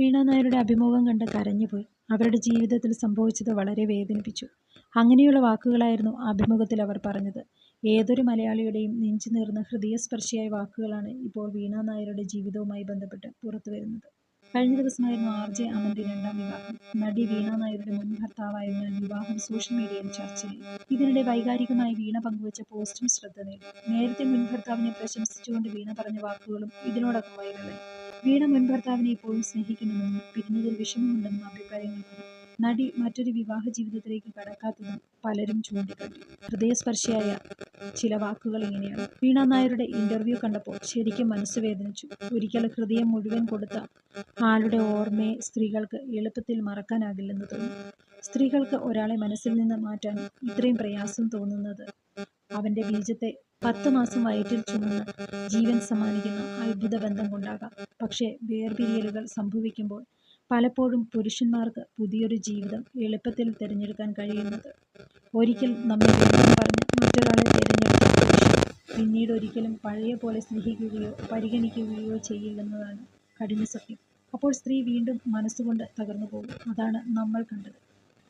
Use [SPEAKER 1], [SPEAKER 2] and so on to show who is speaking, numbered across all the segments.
[SPEAKER 1] വീണ നായരുടെ അഭിമുഖം കണ്ട് കരഞ്ഞുപോയി. അവരുടെ ജീവിതത്തിൽ സംഭവിച്ചത് വളരെ വേദനിപ്പിച്ചു. അങ്ങനെയുള്ള വാക്കുകളായിരുന്നു അഭിമുഖത്തിൽ അവർ പറഞ്ഞത്. ഏതൊരു മലയാളിയുടെയും നെഞ്ചു നേർന്ന ഹൃദയസ്പർശിയായ വാക്കുകളാണ് ഇപ്പോൾ വീണ നായരുടെ ജീവിതവുമായി ബന്ധപ്പെട്ട് പുറത്തു വരുന്നത്. കഴിഞ്ഞ ദിവസമായിരുന്നു ആർ ജെ അമന്റെ രണ്ടാം വിവാഹം. നടി വീണ നായരുടെ മുൻ ഭർത്താവായതിനാൽ വിവാഹം സോഷ്യൽ മീഡിയയിൽ ചർച്ചയായി. ഇതിനിടെ വൈകാരികമായി വീണ പങ്കുവച്ച പോസ്റ്റും ശ്രദ്ധ നേടി. നേരത്തെ മുൻ ഭർത്താവിനെ പ്രശംസിച്ചുകൊണ്ട് വീണ പറഞ്ഞ വാക്കുകളും ഇതിനോടൊപ്പം വൈറലായി. വീണ മുൻ ഭർത്താവിനെ ഇപ്പോഴും സ്നേഹിക്കുന്നുണ്ടെന്നും പിരിഞ്ഞതിൽ വിഷമമുണ്ടെന്നും അഭിപ്രായങ്ങൾ പറഞ്ഞു. നടി മറ്റൊരു വിവാഹ ജീവിതത്തിലേക്ക് കടക്കാത്തതും പലരും ചൂണ്ടിക്കാട്ടി. ഹൃദയസ്പർശിയായ ചില വാക്കുകൾ ഇങ്ങനെയാണ്. വീണ നായരുടെ ഇന്റർവ്യൂ കണ്ടപ്പോൾ ശരിക്കും മനസ്സ് വേദനിച്ചു. ഒരിക്കൽ ഹൃദയം മുഴുവൻ കൊടുത്ത ആളുടെ ഓർമ്മയെ സ്ത്രീകൾക്ക് എളുപ്പത്തിൽ മറക്കാനാകില്ലെന്ന് തോന്നുന്നു സ്ത്രീകൾക്ക് ഒരാളെ മനസ്സിൽ നിന്ന് മാറ്റാൻ ഇത്രയും പ്രയാസം തോന്നുന്നത് അവന്റെ ബീജത്തെ പത്ത് മാസം വയറ്റിൽ ചുമന്ന് ജീവൻ സമ്മാനിക്കുന്ന അത്ഭുത ബന്ധം കൊണ്ടാകാം. പക്ഷേ വേർപിരിയലുകൾ സംഭവിക്കുമ്പോൾ പലപ്പോഴും പുരുഷന്മാർക്ക് പുതിയൊരു ജീവിതം എളുപ്പത്തിൽ തിരഞ്ഞെടുക്കാൻ കഴിയുന്നത്. ഒരിക്കൽ നമ്മൾ പറഞ്ഞ് മറ്റൊരാളെ തിരഞ്ഞെടുത്ത പുരുഷൻ പിന്നീട് ഒരിക്കലും പഴയ പോലെ സ്നേഹിക്കുകയോ പരിഗണിക്കുകയോ ചെയ്യില്ലെന്നതാണ് കഠിന സത്യം. അപ്പോൾ സ്ത്രീ വീണ്ടും മനസ്സുകൊണ്ട് തകർന്നു പോകും. അതാണ് നമ്മൾ കണ്ടത്.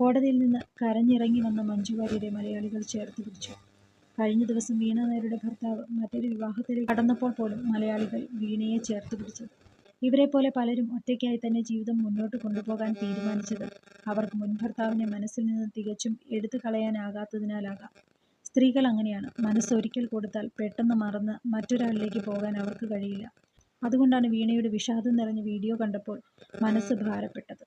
[SPEAKER 1] കോടതിയിൽ നിന്ന് കരഞ്ഞിറങ്ങി വന്ന മഞ്ജുവാര്യരെ മലയാളികൾ ചേർത്ത് പിടിച്ചു. കഴിഞ്ഞ ദിവസം വീണ നായരുടെ ഭർത്താവ് മറ്റൊരു വിവാഹത്തിലേക്ക് കടന്നപ്പോൾ പോലും മലയാളികൾ വീണയെ ചേർത്ത് പിടിച്ചത് ഇവരെ പോലെ പലരും ഒറ്റയ്ക്കായി തന്നെ ജീവിതം മുന്നോട്ട് കൊണ്ടുപോകാൻ തീരുമാനിച്ചത് അവർക്ക് മുൻ ഭർത്താവിനെ മനസ്സിൽ നിന്ന് തികച്ചും എടുത്തു കളയാനാകാത്തതിനാലാകാം. സ്ത്രീകൾ അങ്ങനെയാണ്. മനസ്സൊരിക്കൽ കൊടുത്താൽ പെട്ടെന്ന് മറന്ന് മറ്റൊരാളിലേക്ക് പോകാൻ അവർക്ക് കഴിയില്ല. അതുകൊണ്ടാണ് വീണയുടെ വിഷാദം നിറഞ്ഞ വീഡിയോ കണ്ടപ്പോൾ മനസ്സ് ഭാരപ്പെട്ടത്.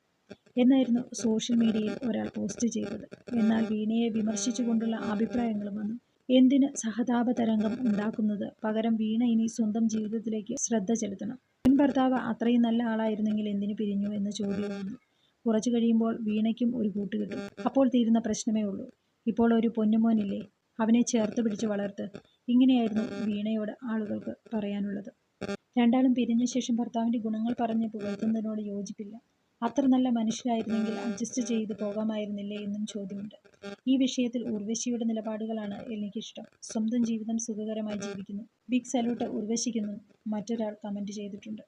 [SPEAKER 1] എന്നായിരുന്നു സോഷ്യൽ മീഡിയയിൽ ഒരാൾ പോസ്റ്റ് ചെയ്തത്. എന്നാൽ വീണയെ വിമർശിച്ചുകൊണ്ടുള്ള അഭിപ്രായങ്ങളും വന്നു. എന്തിന് സഹതാപ തരംഗം ഉണ്ടാക്കുന്നത്? പകരം വീണ ഇനി സ്വന്തം ജീവിതത്തിലേക്ക് ശ്രദ്ധ ചെലുത്തണം. മുൻ ഭർത്താവ് അത്രയും നല്ല ആളായിരുന്നെങ്കിൽ എന്തിനു പിരിഞ്ഞു എന്ന വന്നു. കുറച്ചു കഴിയുമ്പോൾ വീണയ്ക്കും ഒരു കൂട്ട് കിട്ടും. അപ്പോൾ തീരുന്ന പ്രശ്നമേ ഉള്ളൂ. ഇപ്പോൾ ഒരു പൊന്നുമോനില്ലേ? അവനെ ചേർത്ത് പിടിച്ച് വളർത്ത്. ഇങ്ങനെയായിരുന്നു വീണയോട് ആളുകൾക്ക് പറയാനുള്ളത്. രണ്ടാളും പിരിഞ്ഞ ശേഷം ഭർത്താവിന്റെ ഗുണങ്ങൾ പറഞ്ഞ് പുകഴ്ത്തുന്നതിനോട് യോജിപ്പില്ല. അത്ര നല്ല മനുഷ്യരായിരുന്നെങ്കിൽ അഡ്ജസ്റ്റ് ചെയ്ത് പോകാമായിരുന്നില്ലേ എന്നും ചോദ്യമുണ്ട്. ഈ വിഷയത്തിൽ ഉർവശിയുടെ നിലപാടുകളാണ് എനിക്കിഷ്ടം. സ്വന്തം ജീവിതം സുഖകരമായി ജീവിക്കുന്നു. ബിഗ് സല്യൂട്ട് ഉർവശിക്കുന്നു. മറ്റൊരാൾ കമന്റ് ചെയ്തിട്ടുണ്ട്.